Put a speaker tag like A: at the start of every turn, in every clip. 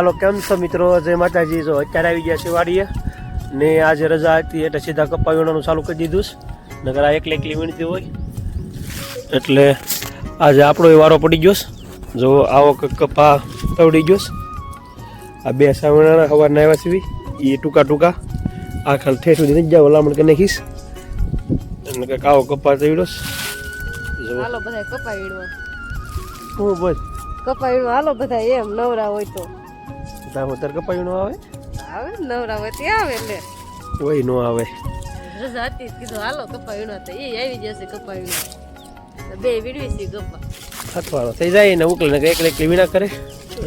A: હાલો કેમ છો મિત્રો? જય માતાજી. જો અત્યારે આવી ગયા છે વાડીએ ને આજે રજા હતી એટલે સીધા કપા વીણવાનું ચાલુ કરી દીધું છે. નગર આ એકલી એકલી વીણતી હોય. એટલે આજે આપણો વારો પડી ગયો છે. જો આવો કપા તવડી ગયો છે. આ બે સાવણા સવારના આવ્યા સીવી એ ટૂંકા ટૂંકા. આ ખાલી ઠેઠ સુધી નથી જાવ લામણ કે નાખીશ. એટલે કંઈક આવો કપા તવડ્યો
B: હાલો બધા કપા વીણવા
A: હું બોલ.
B: કપા વીણવા હાલો બધા એમ નવરા હોય તો.
A: તાર તાર કપા આવે?
B: આવે ને નવરા હોય ત્યાં આવે એટલે.
A: કોઈ નો આવે.
B: રજા હતી કીધું હાલો કપાયું વીણવા તો એ આવી જશે કપાયું બે વીડવી છે ગપ્પા.
A: હાથવાળો થઈ જાય ને ઉકલે ને એકલે એકલી વીણા કરે.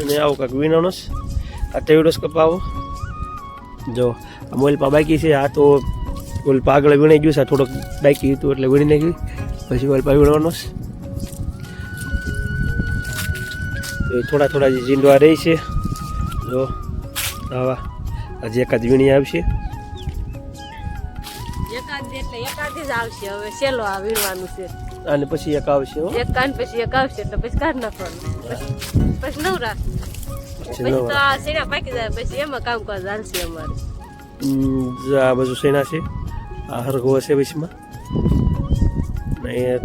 A: અને આવું કાંઈક વીણાનો આ તેવડોસ કપાવો. જો આ મોલપા બાકી છે. આ તો ઓલપા આગળ વીણાઈ ગયું છે. થોડોક બાકી હતું એટલે વીણી નાખ્યું. પછી ઓલપા વીણવાનો છે. એ થોડા થોડા જે જીંડવા રહી છે. જો આવા. હજી એકાદ વીણી આવશે.
B: એકાદ એટલે એકાદ જ આવશે. હવે છેલ્લો આ વીણવાનું છે.
A: અને પછી એક આવશે હો.
B: એક કાન પછી એક આવશે એટલે પછી કાઢ નાખવાનું. પછી નવ નવરા.
A: પછી
B: તો આ સેના પાકી જાય પછી એમાં કામકાજ હાલશે અમારે.
A: આ બાજુ સેના છે? આ હરગો છે વિશમાં. ને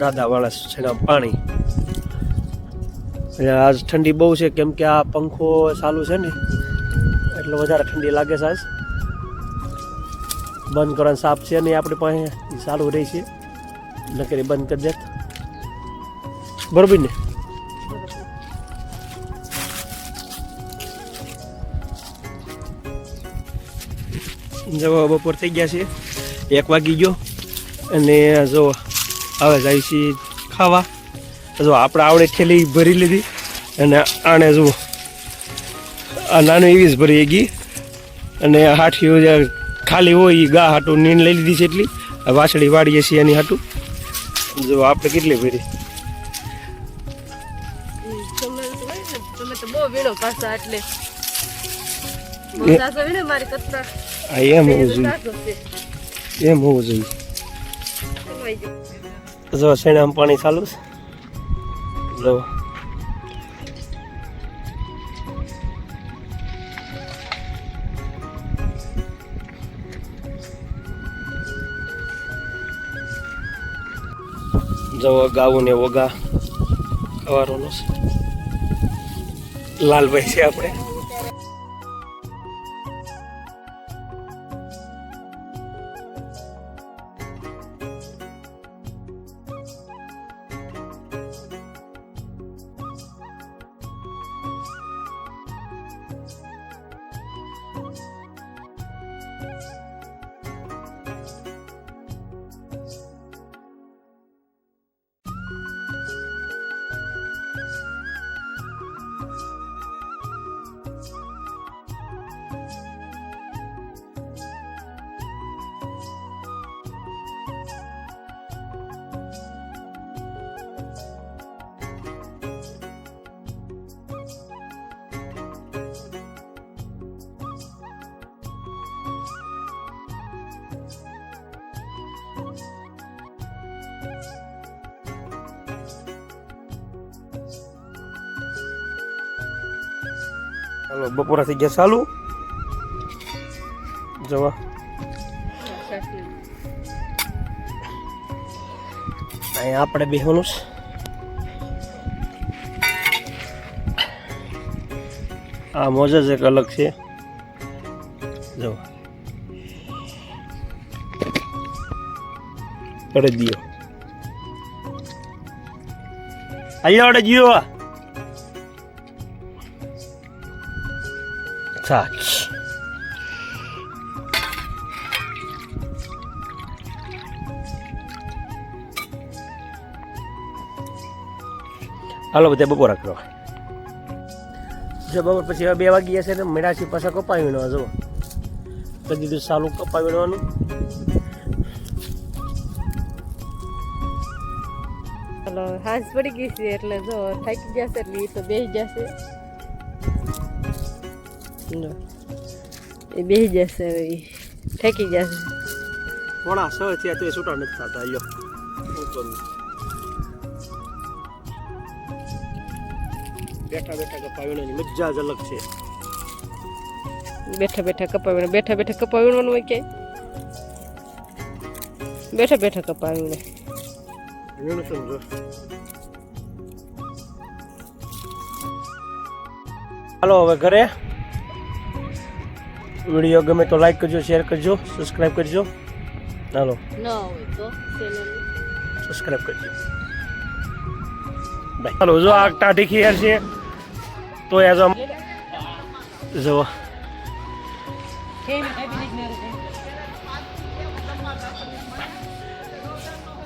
A: દાદાવાળા સેના પાણી. એટલે આજ ઠંડી બહુ છે, કેમ કે આ પંખો ચાલુ છે ને, એટલે વધારે ઠંડી લાગે છે આજ. બંધ કરવાનું સાપ છે નહીં આપણી પાસે ચાલુ રહી છે. નકરી બંધ કરી દેત. બરોબર ને? જવા બપોર થઈ ગયા છે, એક વાગી ગયો. અને જો, હવે જાય છે ખાવા. જો આપણે આવડે ઠેલી ભરી લીધી અને આણે જુઓ. આ નાનું એવી જ ભરી ગઈ. અને હાઠીઓ જે ખાલી હોય એ ગા હાટું નીણ લઈ લીધી છે એટલી. વાછડી વાળીએ છીએ એની હાટું. જો આપણે કેટલી ભરી. એમ હોવું જોઈએ. એમ હોવું જોઈએ. જો શેણામ પાણી ચાલુ છે? જો જો ગાવું ને વગા. ખવાનો લાલભાઈ છે આપણે. હાલો બપોરા થઈ ગયા ચાલુ જવા અહીંયા આપણે બેહવાનું છે આ મોજા જ એક અલગ છે જો કરી દિયો અહીંયા આપણે જીઓ સાચ હાલો બધા બપોરા કરવા જો બપોર પછી હવે બે વાગી જશે ને મેળાથી પાછા કપાઈ વીણવા જુઓ કરી દીધું સાલું કપાઈ વીણવાનું
B: ચાલો હાંસ પડી ગઈ છે એટલે જો થાકી જશે એટલે એ તો બેસી જશે લો. એ બેસી જશે હવે ઈ. થાકી જશે
A: પોણા સ થયા તો એ છૂટા નથી થતા લ્યો બેઠા બેઠા કપાઈ વીણવાની મજા જ અલગ છે.
B: બેઠા બેઠા કપાવીણો બેઠા બેઠા કપાવીવાનું હોય ક્યાંય બેઠા બેઠા કપાવીને
A: શું જો હવે ઘરે. વીડિયો ગમે તો લાઈક કરજો શેર કરજો સબસ્ક્રાઇબ કરજો. ચાલો
B: ન હોય તો ચેનલ
A: સબસ્ક્રાઈબ કરજો. બાય ચાલો જો આ ટાઢી ખીર છે. તો એઝ જો જુઓ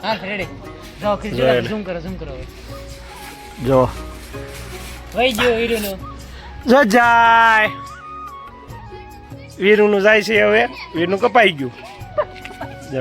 C: હા રેડી
A: Ready.
C: ખીચડી ઝૂમ કરો ઝૂમ કરો
A: જો.
C: વહી ગયો હીરો નો
A: જો જાય. વીરુનું જાય છે હવે. વીરનું કપાઈ ગયું. જો.